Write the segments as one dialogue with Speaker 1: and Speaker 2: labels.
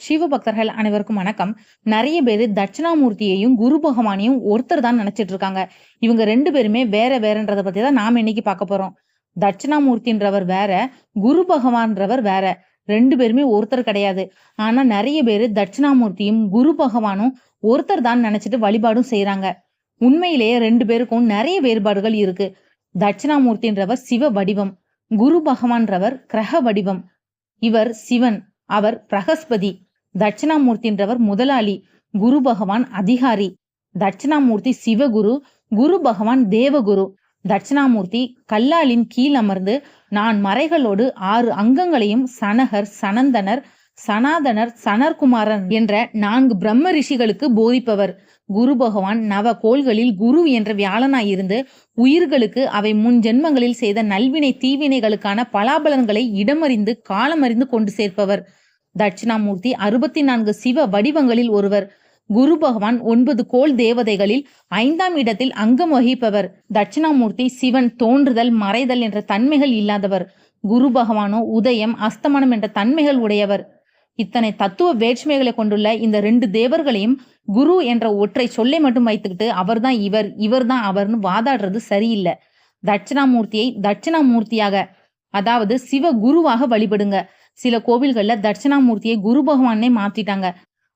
Speaker 1: சிவபக்தர்கள் அனைவருக்கும் வணக்கம். நிறைய பேர் தட்சிணாமூர்த்தியையும் குரு பகவானையும் ஒருத்தர் தான் நினைச்சிட்டு இருக்காங்க. இவங்க ரெண்டு பேருமே வேற வேறன்றத பத்தி தான் நாம இன்னைக்கு பார்க்க போறோம். தட்சிணாமூர்த்தின்றவர் வேற குரு பகவான்றவர் வேற. ரெண்டு பேருமே ஒருத்தர் கிடையாது. ஆனா நிறைய பேர் தட்சிணாமூர்த்தியும் குரு பகவானும் ஒருத்தர் தான் நினைச்சிட்டு வழிபாடும் செய்யறாங்க உண்மையிலேயே ரெண்டு பேருக்கும் நிறைய வேறுபாடுகள் இருக்கு. தட்சிணாமூர்த்தின்றவர் சிவ வடிவம் குரு பகவான்றவர் கிரக வடிவம். இவர் சிவன் அவர் பிரகஸ்பதி. தட்சிணாமூர்த்தின்றவர் முதலாளி குரு பகவான் அதிகாரி. தட்சிணாமூர்த்தி சிவகுரு குரு பகவான் தேவகுரு. தட்சிணாமூர்த்தி கல்லாலின் கீழ் அமர்ந்து நான் மறைகளோடு ஆறு அங்கங்களையும் சனகர் சனந்தனர் சனாதனர் சனர்குமாரன் என்ற நான்கு பிரம்ம ரிஷிகளுக்கு போதிப்பவர். குரு பகவான் நவ கோள்களில் குரு என்ற வியாழனாயிருந்து உயிர்களுக்கு அவை முன் ஜென்மங்களில் செய்த நல்வினை தீவினைகளுக்கான பலாபலன்களை இடமறிந்து காலமறிந்து கொண்டு சேர்ப்பவர். தட்சிணாமூர்த்தி அறுபத்தி நான்கு சிவ வடிவங்களில் ஒருவர். குரு பகவான் ஒன்பது கோள் தேவதைகளில் ஐந்தாம் இடத்தில் அங்கம் வகிப்பவர். தட்சிணாமூர்த்தி சிவன் தோன்றுதல் மறைதல் என்ற தன்மைகள் இல்லாதவர். குரு பகவானோ உதயம் அஸ்தமனம் என்ற தன்மைகள் உடையவர். இத்தனை தத்துவ வேற்றுமைகளை கொண்டுள்ள இந்த ரெண்டு தேவர்களையும் குரு என்ற ஒற்றை சொல்லை மட்டும் வைத்துக்கிட்டு அவர்தான் இவர் இவர்தான் அவர்னு வாதாடுறது சரியில்லை. தட்சிணாமூர்த்தியை தட்சிணாமூர்த்தியாக அதாவது சிவ குருவாக வழிபடுங்க. சில கோவில்கள்ல தட்சிணாமூர்த்தியை குரு பகவானே மாத்திட்டாங்க.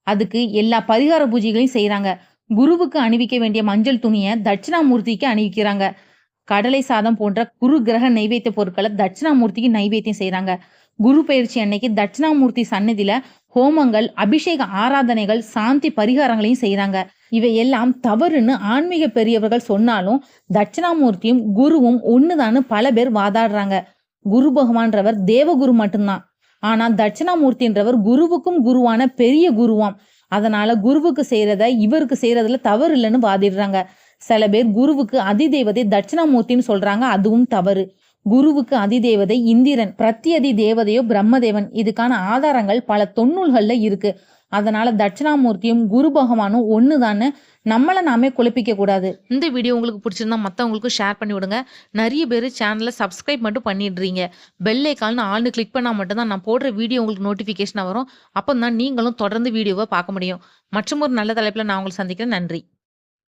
Speaker 1: அதுக்கு எல்லா பரிகார பூஜைகளையும் செய்யறாங்க குருவுக்கு அணிவிக்க வேண்டிய மஞ்சள் துணியை தட்சிணாமூர்த்திக்கு அணிவிக்கிறாங்க. கடலை சாதம் போன்ற குரு கிரக நைவேத்திய பொருட்களை தட்சிணாமூர்த்திக்கு நைவேத்தியம் செய்யறாங்க குரு பயிற்சி அன்னைக்கு தட்சிணாமூர்த்தி சன்னதியில ஹோமங்கள் அபிஷேக ஆராதனைகள் சாந்தி பரிகாரங்களையும் செய்யறாங்க இவை எல்லாம் தவறுன்னு ஆன்மீக பெரியவர்கள் சொன்னாலும் தட்சிணாமூர்த்தியும் குருவும் ஒண்ணுதான்னு பல பேர் வாதாடுறாங்க. குரு பகவான்றவர் தேவகுரு மட்டும்தான். ஆனா தட்சிணாமூர்த்தின்றவர் குருவுக்கும் குருவான பெரிய குருவாம். அதனால குருவுக்கு செய்யறத இவருக்கு செய்யறதுல தவறு இல்லைன்னு வாதிடுறாங்க. சில பேர் குருவுக்கு அதிதேவதை தட்சிணாமூர்த்தின்னு சொல்றாங்க அதுவும் தவறு. குருவுக்கு அதிதேவதை இந்திரன் பிரத்யதி தேவதையோ பிரம்மதேவன் இதுக்கான ஆதாரங்கள் பல தொன்னூல்கள்ல இருக்கு. அதனால தட்சிணாமூர்த்தியும் குரு பகவானும் ஒண்ணுதான்னு நம்மளை நாமே குழப்பிக்க கூடாது.
Speaker 2: இந்த வீடியோ உங்களுக்கு பிடிச்சிருந்தா மற்றவங்களுக்கும் ஷேர் பண்ணி விடுங்க. நிறைய பேர் சேனலை சப்ஸ்கிரைப் மட்டும் பண்ணிடுறீங்க. பெல் ஐக்கால்னு ஆள்னு கிளிக் பண்ணால் மட்டும்தான் நான் போடுற வீடியோ உங்களுக்கு நோட்டிஃபிகேஷன் வரும். அப்போ தான் நீங்களும் தொடர்ந்து வீடியோவை பார்க்க முடியும். மற்றும் ஒரு நல்ல தலைப்பில் நான் உங்களுக்கு சந்திக்கிறேன். நன்றி.